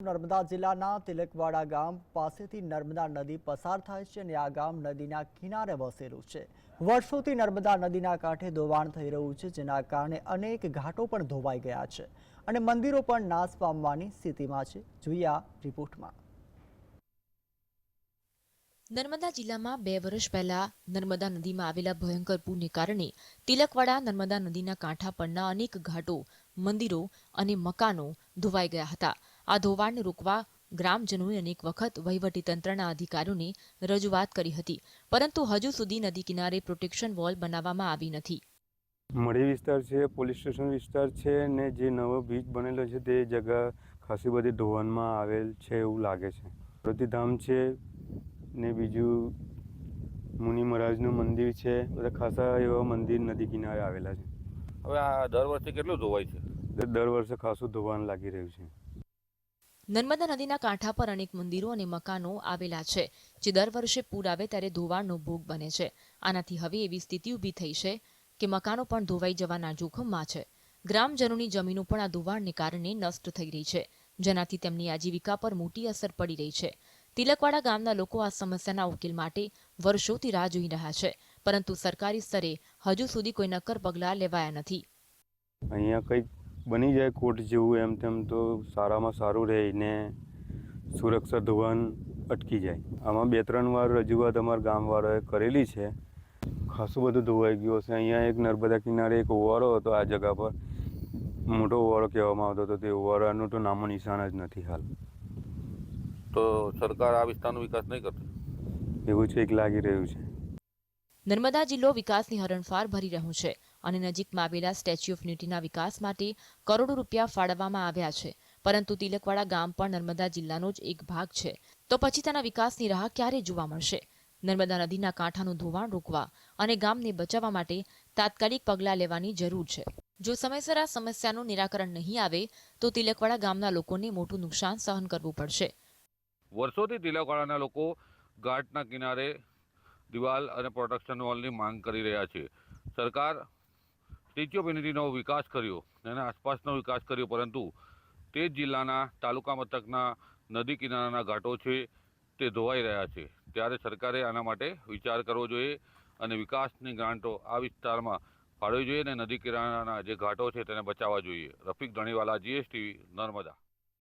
નર્મદા જિલ્લાના તિલકવાડા ગામ પાસેથી નર્મદા નદી પસાર થાય છે અને આ ગામ નદીના કિનારે વસેલું છે. વર્ષોથી નર્મદા નદીના કાંઠે ધોવાણ થઈ રહ્યું છે, જેના કારણે અનેક ઘાટો પણ ધોવાઈ ગયા છે અને મંદિરો પણ નાશ પામવાની સ્થિતિમાં છે. જોઈએ આ રિપોર્ટમાં. નર્મદા જિલ્લામાં બે વર્ષ પહેલા નર્મદા નદીમાં આવેલા ભયંકર પૂરને કારણે તિલકવાડા નર્મદા નદીના કાંઠા પરના અનેક ઘાટો મંદિરો અને મકાનો ધોવાઈ ગયા હતા. આ ધોવાણને રોકવા ગ્રામજનોએ અનેક વખત વહીવટીતંત્રના અધિકારીઓને રજૂઆત કરી હતી, પરંતુ હજુ સુધી નદી કિનારે પ્રોટેક્શન વોલ બનાવવામાં આવી નથી. મળી વિસ્તાર છે, પોલીસ સ્ટેશન વિસ્તાર છે ને જે નવો બીચ બનેલો છે તે જગ્યા ખાસી બધી ધોવાણમાં આવેલ છે એવું લાગે છે. પ્રતિધામ છે ને બીજું મુનિ મહારાજનું મંદિર છે, બધા ખાસા એવા મંદિર નદી કિનારે આવેલા છે. હવે આ દર વર્ષે કેટલું ધોવાય છે? દર વર્ષે ખાસું ધોવાણ લાગી રહ્યું છે. નર્મદા નદીના કાંઠા પર અનેક મંદિરો અને મકાનો આવેલા છે જે દર વર્ષે પૂર આવે ત્યારે ધોવાણનો ભોગ બને છે. આનાથી હવે એવી સ્થિતિ ઊભી થઈ છે કે મકાનો પણ ધોવાઈ જવાના જોખમમાં છે. ગ્રામજનોની જમીનો પણ આ ધોવાણને કારણે નષ્ટ થઈ રહી છે જેનાથી તેમની આજીવિકા પર મોટી અસર પડી રહી છે. તિલકવાડા ગામના લોકો આ સમસ્યાના ઉકેલ માટે વર્ષોથી રાહ જોઈ રહ્યા છે. પરંતુ સરકારી સ્તરે હજુ સુધી કોઈ નક્કર પગલાં લેવાયા નથી. અહીંયા કંઈક બની જાય કોર્ટ જેવું એમ તેમ તો સારામાં સારું રહે ને સુરક્ષા ધોવાણ અટકી જાય. આમાં બે ત્રણ વાર રજૂઆત અમારા ગામવાળાએ કરેલી છે. ખાસું બધું ધોવાઈ ગયું હશે. અહીંયા એક નર્મદા કિનારે એક ઓવારો હતો આ જગા પર. મોટો ઓવારો કહેવામાં આવતો હતો. તે ઓવારાનું તો નામો નિશાન જ નથી હાલ. તો સરકાર આ વિસ્તારનો વિકાસ નહીં કરતી? એવું છે એક લાગી રહ્યું છે. નર્મદા જિલ્લો વિકાસની હરણફાર ભરી રહ્યો છે અને નજીકમાં આવેલા સ્ટેચ્યુ ઓફ યુનિટીના વિકાસ માટે કરોડો રૂપિયા ફાળવવામાં આવ્યા છે. પરંતુ તિલકવાડા ગામ પણ નર્મદા જિલ્લાનો જ એક ભાગ છે. તો પછી તેના વિકાસની રાહ ક્યારે જોવા મળશે? નર્મદા નદીના કાંઠાનું ધોવાણ રોકવા અને ગામને બચાવવા માટે તાત્કાલિક પગલાં લેવાની જરૂર છે. જો સમયસર આ સમસ્યાનું નિરાકરણ નહીં આવે, તો તિલકવાડા ગામના લોકોને મોટું નુકસાન સહન કરવું પડશે. વર્ષોથી તિલકવાડાના લોકો ઘાટના કિનારે દિવાલ અને પ્રોટેક્શન વોલની માંગ કરી રહ્યા છે. સરકાર સ્ટેચ્યુ ઓફ યુનિટીનો વિકાસ કર્યો એના આસપાસનો વિકાસ કર્યો, પરંતુ તે જ જિલ્લાના તાલુકા મથકના નદી કિનારાના ઘાટો છે તે ધોવાઈ રહ્યા છે. ત્યારે સરકારે આના માટે વિચાર કરવો જોઈએ અને વિકાસની ગ્રાન્ટો આ વિસ્તારમાં ફાળવવી જોઈએ અને નદી કિનારાના જે ઘાટો છે તેને બચાવવા જોઈએ. રફીક ધણીવાલા જીએસટીવી નર્મદા.